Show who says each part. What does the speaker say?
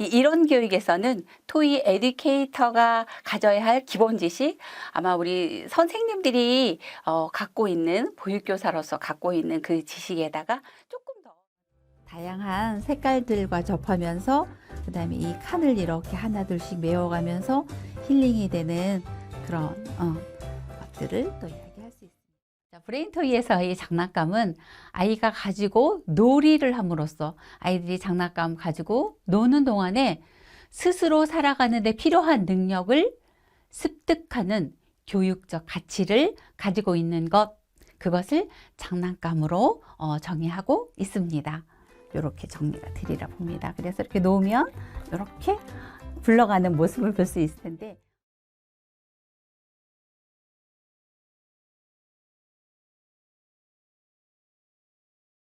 Speaker 1: 이 이론 교육에서는 토이 에듀케이터가 가져야 할 기본 지식 아마 우리 선생님들이 어, 갖고 있는 보육교사로서 갖고 있는 그 지식에다가 조금 더
Speaker 2: 다양한 색깔들과 접하면서 그다음에 이 칸을 이렇게 하나 둘씩 메워가면서 힐링이 되는 그런 어, 것들을 또
Speaker 1: 브레인토이에서의 장난감은 아이가 가지고 놀이를 함으로써 아이들이 장난감 가지고 노는 동안에 스스로 살아가는 데 필요한 능력을 습득하는 교육적 가치를 가지고 있는 것, 그것을 장난감으로 어, 정의하고 있습니다. 이렇게 정리가 되리라 봅니다. 그래서 이렇게 놓으면 이렇게 굴러가는 모습을 볼 수 있을 텐데